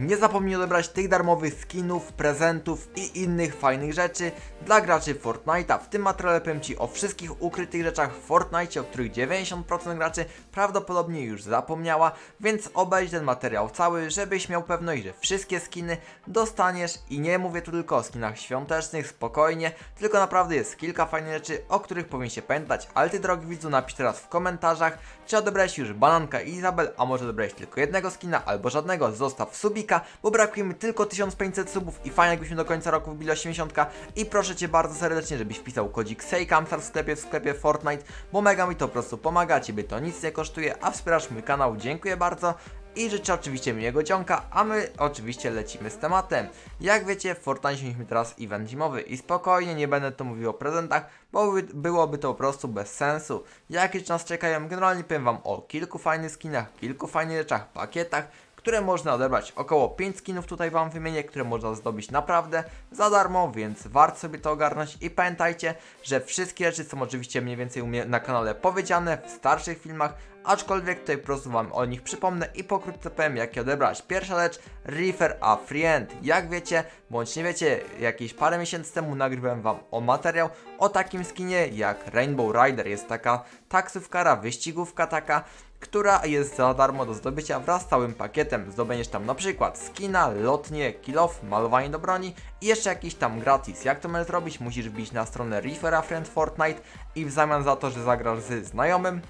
Nie zapomnij odebrać tych darmowych skinów, prezentów i innych fajnych rzeczy dla graczy Fortnite'a. W tym materiale powiem Ci o wszystkich ukrytych rzeczach w Fortnite, o których 90% graczy prawdopodobnie już zapomniała, więc obejrz ten materiał cały, żebyś miał pewność, że wszystkie skiny dostaniesz. I nie mówię tu tylko o skinach świątecznych, spokojnie, tylko naprawdę jest kilka fajnych rzeczy, o których powinien się pamiętać, ale Ty drogi widzu napisz teraz w komentarzach, czy odebrałeś już Bananka i Izabel, a może odebrałeś tylko jednego skina albo żadnego, zostaw subika, bo brakuje mi tylko 1500 subów i fajnie jakbyśmy do końca roku wbili 80 i proszę Cię bardzo serdecznie, żebyś wpisał kodzik SEJKAMSAR w sklepie, w sklepie Fortnite, bo mega mi to po prostu pomaga, Ciebie to nic nie kosztuje, a wspierasz mój kanał, dziękuję bardzo i życzę oczywiście miłego dzionka, a my oczywiście lecimy z tematem. Jak wiecie, w Fortnite mieliśmy teraz event zimowy i spokojnie, nie będę tu mówił o prezentach, bo by, byłoby to po prostu bez sensu. Jakie nas czekają? Generalnie powiem Wam o kilku fajnych skinach, kilku fajnych rzeczach, pakietach, które można odebrać. Około 5 skinów tutaj Wam wymienię, które można zdobyć naprawdę za darmo, więc warto sobie to ogarnąć. I pamiętajcie, że wszystkie rzeczy są oczywiście mniej więcej u mnie na kanale powiedziane w starszych filmach, aczkolwiek tutaj po prostu Wam o nich przypomnę i pokrótce powiem jak je odebrać. Pierwsza rzecz, Reefer a Friend. Jak wiecie, bądź nie wiecie, jakieś parę miesięcy temu nagrywałem Wam o materiał o takim skinie jak Rainbow Rider. Jest taka taksówkara, wyścigówka taka, która jest za darmo do zdobycia wraz z całym pakietem. Zdobędziesz tam na przykład skina, lotnie, kill off, malowanie do broni i jeszcze jakiś tam gratis. Jak to możesz zrobić? Musisz wbić na stronę Reefera Friend Fortnite i w zamian za to, że zagrasz z znajomym,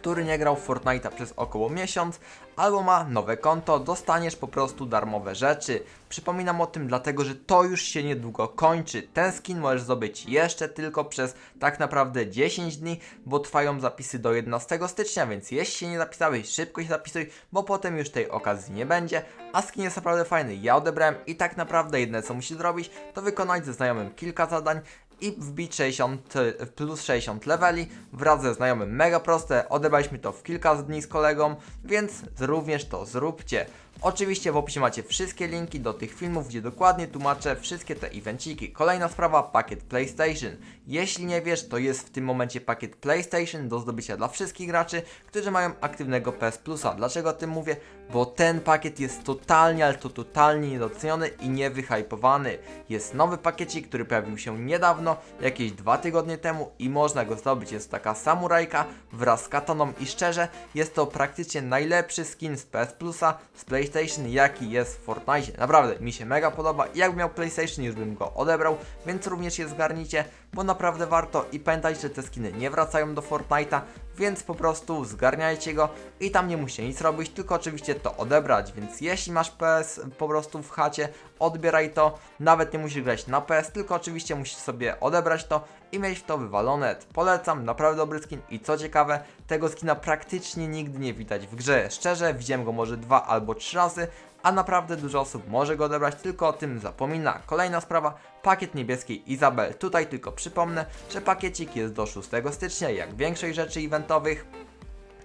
który nie grał w Fortnite'a przez około miesiąc, albo ma nowe konto, dostaniesz po prostu darmowe rzeczy. Przypominam o tym dlatego, że to już się niedługo kończy. Ten skin możesz zdobyć jeszcze tylko przez tak naprawdę 10 dni, bo trwają zapisy do 11 stycznia, więc jeśli się nie zapisałeś, szybko się zapisuj, bo potem już tej okazji nie będzie. A skin jest naprawdę fajny, ja odebrałem i tak naprawdę jedyne co musisz zrobić, to wykonać ze znajomym kilka zadań i wbić 60 e, plus 60 leveli wraz ze znajomym. Mega proste, odebraliśmy to w kilka dni z kolegą, więc również to zróbcie. Oczywiście w opisie macie wszystkie linki do tych filmów, gdzie dokładnie tłumaczę wszystkie te evenciki. Kolejna sprawa, pakiet PlayStation. Jeśli nie wiesz, to jest w tym momencie pakiet PlayStation do zdobycia dla wszystkich graczy, którzy mają aktywnego PS Plusa. Dlaczego o tym mówię? Bo ten pakiet jest totalnie, ale to totalnie niedoceniony i niewyhypowany. Jest nowy pakiecik, który pojawił się niedawno, jakieś dwa tygodnie temu i można go zdobyć. Jest taka samurajka wraz z kataną i szczerze, jest to praktycznie najlepszy skin z PS Plusa, z PlayStation, jaki jest w Fortnite. Naprawdę, mi się mega podoba. Jakbym miał PlayStation, już bym go odebrał, więc również je zgarnijcie, bo naprawdę warto. I pamiętajcie, że te skiny nie wracają do Fortnite'a, więc po prostu zgarniajcie go i tam nie musicie nic robić, tylko oczywiście to odebrać, więc jeśli masz PS po prostu w chacie, odbieraj to, nawet nie musisz grać na PS, tylko oczywiście musisz sobie odebrać to i mieć w to wywalone. Polecam, naprawdę dobry skin i co ciekawe, tego skina praktycznie nigdy nie widać w grze. Szczerze, widziałem go może dwa albo trzy razy, a naprawdę dużo osób może go odebrać, tylko o tym zapomina. Kolejna sprawa, pakiet niebieskiej Izabel. Tutaj tylko przypomnę, że pakiecik jest do 6 stycznia, jak większość rzeczy eventowych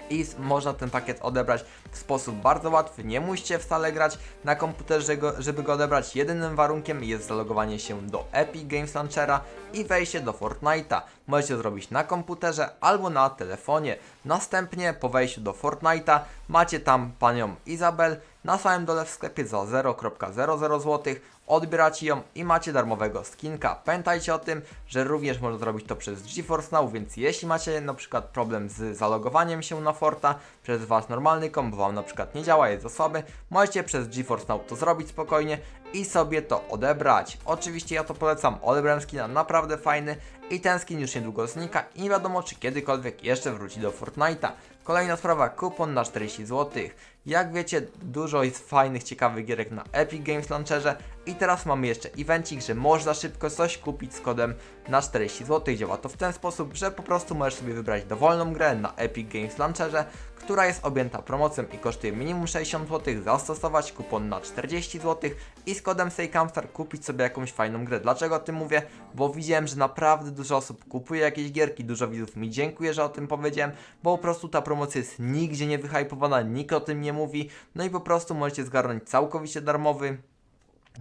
i można ten pakiet odebrać w sposób bardzo łatwy. Nie musicie wcale grać na komputerze, żeby go odebrać. Jedynym warunkiem jest zalogowanie się do Epic Games Launchera i wejście do Fortnite'a. Możecie zrobić na komputerze albo na telefonie. Następnie po wejściu do Fortnite'a macie tam panią Izabel na samym dole w sklepie za 0.00 zł. Odbieracie ją i macie darmowego skinka. Pamiętajcie o tym, że również można zrobić to przez GeForce Now, więc jeśli macie na przykład problem z zalogowaniem się na Forta przez wasz normalny komp, wam na przykład nie działa, jest osoby, możecie przez GeForce Now to zrobić spokojnie i sobie to odebrać. Oczywiście ja to polecam, odebrałem skina naprawdę fajny i ten skin już niedługo znika i nie wiadomo czy kiedykolwiek jeszcze wróci do Fortnite'a. Kolejna sprawa, kupon na 40 zł. Jak wiecie, dużo jest fajnych, ciekawych gierek na Epic Games Launcherze i teraz mamy jeszcze evencik, że można szybko coś kupić z kodem na 40 zł. Działa to w ten sposób, że po prostu możesz sobie wybrać dowolną grę na Epic Games Launcherze, która jest objęta promocją i kosztuje minimum 60 zł, zastosować kupon na 40 zł i z kodem SEJKAMSTAR kupić sobie jakąś fajną grę. Dlaczego o tym mówię? Bo widziałem, że naprawdę dużo osób kupuje jakieś gierki, dużo widzów mi dziękuję, że o tym powiedziałem, bo po prostu ta promocja jest nigdzie nie wyhypowana, nikt o tym nie mówi, no i po prostu możecie zgarnąć całkowicie darmowy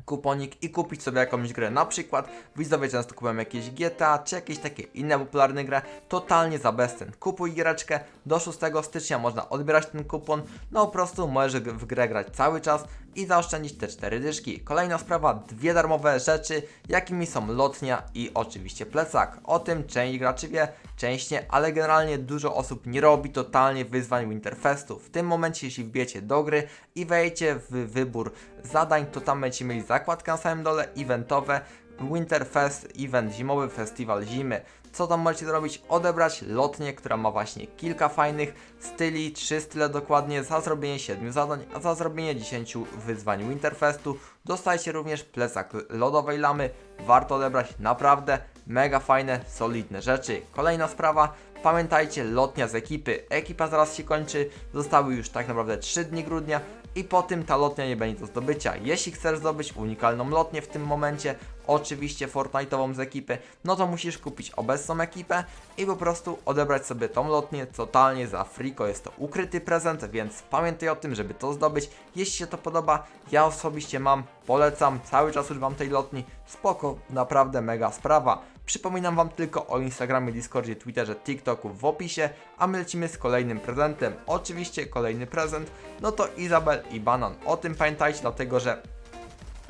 kuponik i kupić sobie jakąś grę. Na przykład widzowie często kupują jakieś GTA czy jakieś takie inne popularne gry totalnie za bezcen. Kupuj giereczkę, do 6 stycznia można odbierać ten kupon, no po prostu możesz w grę grać cały czas i zaoszczędzić te 4 dyszki. Kolejna sprawa, dwie darmowe rzeczy, jakimi są lotnia i oczywiście plecak. O tym część graczy wie, część nie, ale generalnie dużo osób nie robi totalnie wyzwań Winterfestu. W tym momencie, jeśli wbijecie do gry i wejdziecie w wybór zadań, to tam będziecie mieli zakładkę na samym dole, eventowe, Winterfest, event zimowy, festiwal zimy. Co tam możecie zrobić? Odebrać lotnię, która ma właśnie kilka fajnych styli, trzy style dokładnie, za zrobienie 7 zadań, a za zrobienie 10 wyzwań Winterfestu dostajecie również plecak lodowej lamy. Warto odebrać naprawdę mega fajne, solidne rzeczy. Kolejna sprawa, pamiętajcie, lotnia z ekipy. Ekipa zaraz się kończy, zostały już tak naprawdę 3 dni grudnia i po tym ta lotnia nie będzie do zdobycia. Jeśli chcesz zdobyć unikalną lotnię w tym momencie, oczywiście Fortnite'ową z ekipy, no to musisz kupić obecną ekipę i po prostu odebrać sobie tą lotnię totalnie za friko. Jest to ukryty prezent, więc pamiętaj o tym, żeby to zdobyć. Jeśli się to podoba, ja osobiście mam, polecam, cały czas używam tej lotni, spoko, naprawdę mega sprawa. Przypominam Wam tylko o Instagramie, Discordzie, Twitterze, TikToku w opisie, a my lecimy z kolejnym prezentem. Oczywiście kolejny prezent, no to Izabel i Banan. O tym pamiętajcie, dlatego że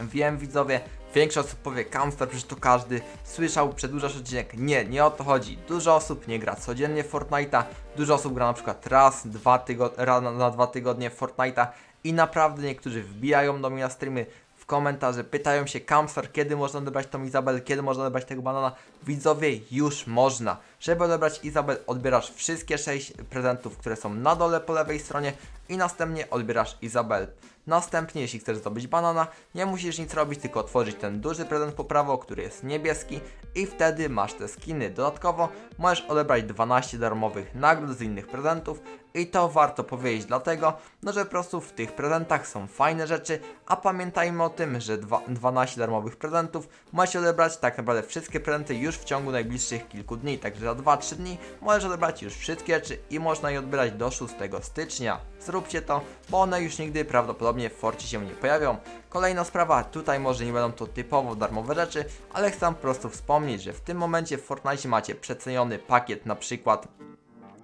Wiem widzowie, większość osób powie Kamster, przecież to każdy słyszał, przedłużasz odcinek. Nie, nie o to chodzi. Dużo osób nie gra codziennie Fortnite'a, dużo osób gra na przykład raz, dwa tygod- raz na, na dwa tygodnie Fortnite'a i naprawdę niektórzy wbijają do mnie na streamy komentarze, pytają się Kamster, kiedy można odebrać tą Izabel, kiedy można odebrać tego banana. Widzowie, już można. Żeby odebrać Izabel, odbierasz wszystkie 6 prezentów, które są na dole po lewej stronie i następnie odbierasz Izabel. Następnie, jeśli chcesz zdobyć banana, nie musisz nic robić, tylko otworzyć ten duży prezent po prawo, który jest niebieski i wtedy masz te skiny. Dodatkowo możesz odebrać 12 darmowych nagród z innych prezentów i to warto powiedzieć dlatego, no że po prostu w tych prezentach są fajne rzeczy, a pamiętajmy o tym, że dwa, 12 darmowych prezentów możesz odebrać tak naprawdę wszystkie prezenty już w ciągu najbliższych kilku dni, także za 2-3 dni możesz odebrać już wszystkie rzeczy i można je odbierać do 6 stycznia. Zróbcie to, bo one już nigdy prawdopodobnie w Forcie się nie pojawią. Kolejna sprawa, tutaj może nie będą to typowo darmowe rzeczy, ale chcę po prostu wspomnieć, że w tym momencie w Fortnite macie przeceniony pakiet na przykład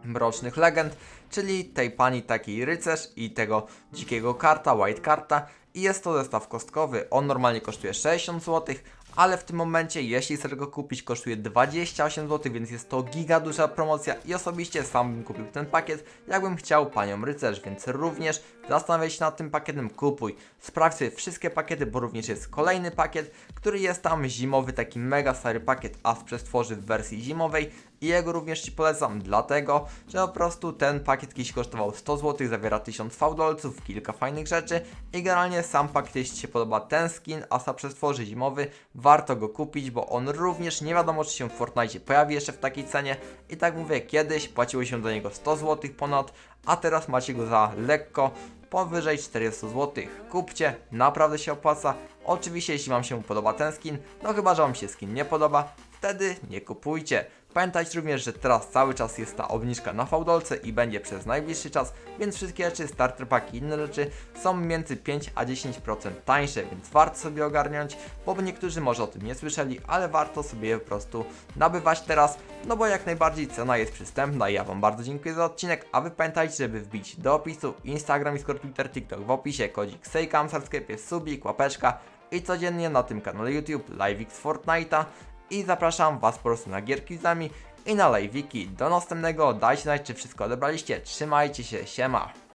Mrocznych Legend, czyli tej pani takiej rycerz i tego dzikiego karta, white karta i jest to zestaw kostkowy. On normalnie kosztuje 60 zł, ale w tym momencie, jeśli chcesz go kupić, kosztuje 28 zł, więc jest to giga duża promocja i osobiście sam bym kupił ten pakiet, jakbym chciał panią rycerz, więc również zastanawiaj się nad tym pakietem, kupuj. Sprawdź sobie wszystkie pakiety, bo również jest kolejny pakiet, który jest tam zimowy, taki mega stary pakiet Aspres tworzy w wersji zimowej i jego również Ci polecam, dlatego, że po prostu ten pakiet kiedyś kosztował 100 zł, zawiera 1000 fałdolców, kilka fajnych rzeczy i generalnie sam pakiet, jeśli Ci się podoba ten skin, Asa Przestworzy zimowy, warto go kupić, bo on również nie wiadomo, czy się w Fortnite pojawi jeszcze w takiej cenie i tak mówię, kiedyś płaciło się za niego 100 zł ponad, a teraz macie go za lekko powyżej 400 zł. Kupcie, naprawdę się opłaca. Oczywiście, jeśli Wam się podoba ten skin, no chyba, że Wam się skin nie podoba, wtedy nie kupujcie. Pamiętajcie również, że teraz cały czas jest ta obniżka na fałdolce i będzie przez najbliższy czas, więc wszystkie rzeczy, starter paki i inne rzeczy są między 5 a 10% tańsze, więc warto sobie ogarnąć, bo niektórzy może o tym nie słyszeli, ale warto sobie je po prostu nabywać teraz, no bo jak najbardziej cena jest przystępna. Ja Wam bardzo dziękuję za odcinek, a Wy pamiętajcie, żeby wbić do opisu Instagram, Discord, Twitter, TikTok w opisie, kodzik Sejkamsar w sklepie, subik, łapeczka i codziennie na tym kanale YouTube LiveX Fortnite'a i zapraszam Was po prostu na gierki z nami i na live'iki. Do następnego, dajcie znać czy wszystko odebraliście, trzymajcie się, siema!